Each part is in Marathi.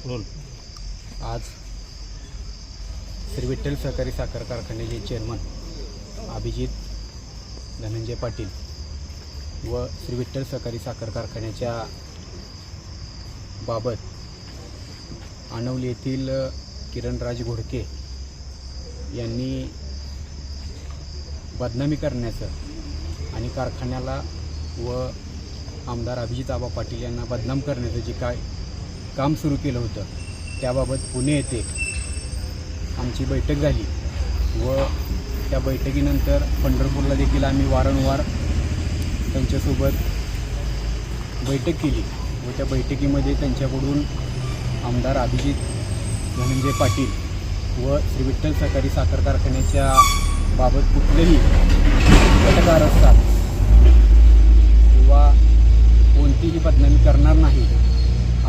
बोल आज श्री विठ्ठल सहकारी साखर कारखान्याचे चेअरमन अभिजित धनंजय पाटील व श्री विठ्ठल सहकारी साखर कारखान्याच्या बाबत आणवली येथील किरणराज घोडके यांनी बदनामी करण्याचं आणि कारखान्याला व आमदार अभिजित आबा पाटील यांना बदनाम करण्याचं जे काय काम सुरू केलं होतं. त्याबाबत पुणे येथे आमची बैठक झाली व त्या बैठकीनंतर पंढरपूरला देखील आम्ही वारंवार त्यांच्यासोबत बैठक केली व त्या बैठकीमध्ये त्यांच्याकडून आमदार अभिजित धनंजय पाटील व श्री विठ्ठल सहकारी साखर कारखान्याच्या बाबत कुठलेही घटकार असतात किंवा कोणतीही बदनामी करणार नाही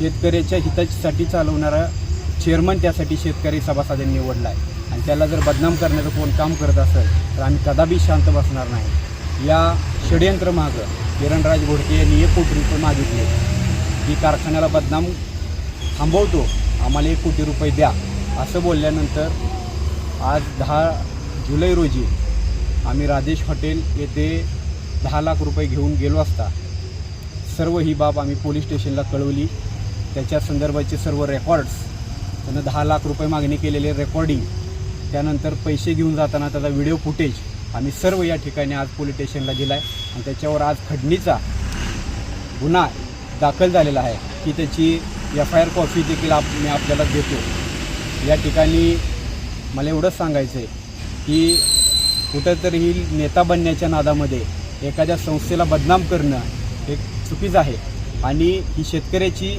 शेतकऱ्याच्या हितासाठी चालवणारा चेअरमन त्यासाठी शेतकरी सभासदांनी निवडला आहे आणि त्याला जर बदनाम करण्याचं कोण काम करत असेल तर आम्ही कदापि शांत बसणार नाही. या षडयंत्र मागं किरणराज घोडके यांनी एक कोटी रुपये मागितले. की कारखान्याला बदनाम थांबवतो आम्हाला एक कोटी रुपये द्या. असं बोलल्यानंतर आज दहा जुलै रोजी आम्ही राजेश हॉटेल येथे दहा लाख रुपये घेऊन गेलो असता. सर्व ही बाब आम्ही पोलीस स्टेशनला कळवली. त्याच्या संदर्भाचे सर्व रेकॉर्ड्स त्यानं दहा लाख रुपये मागणी केलेले रेकॉर्डिंग त्यानंतर पैसे घेऊन जाताना त्याचा व्हिडिओ फुटेज आम्ही सर्व या ठिकाणी आज पोलीस स्टेशनला दिला आहे आणि त्याच्यावर आज खडणीचा गुन्हा दाखल झालेला आहे की त्याची एफ आय आर कॉपी देखील आप मी आपल्याला देतो. या ठिकाणी मला एवढंच सांगायचं आहे की कुठंतरी नेता बनण्याच्या नादामध्ये एखाद्या संस्थेला बदनाम करणं हे चुकीचं आहे. आणि ही शेतकऱ्याची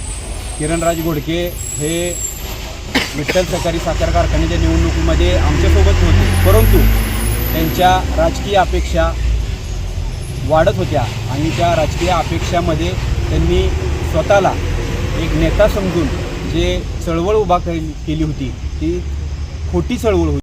किरणराज घोडके हे विठ्ठल सहकारी साखर कारखान्याच्या निवडणुकीमध्ये आमच्यासोबत होते. परंतु त्यांच्या राजकीय अपेक्षा वाढत होत्या आणि त्या राजकीय अपेक्षामध्ये त्यांनी स्वतःला एक नेता समजून जे चळवळ उभा केली केली होती ती खोटी चळवळ होती.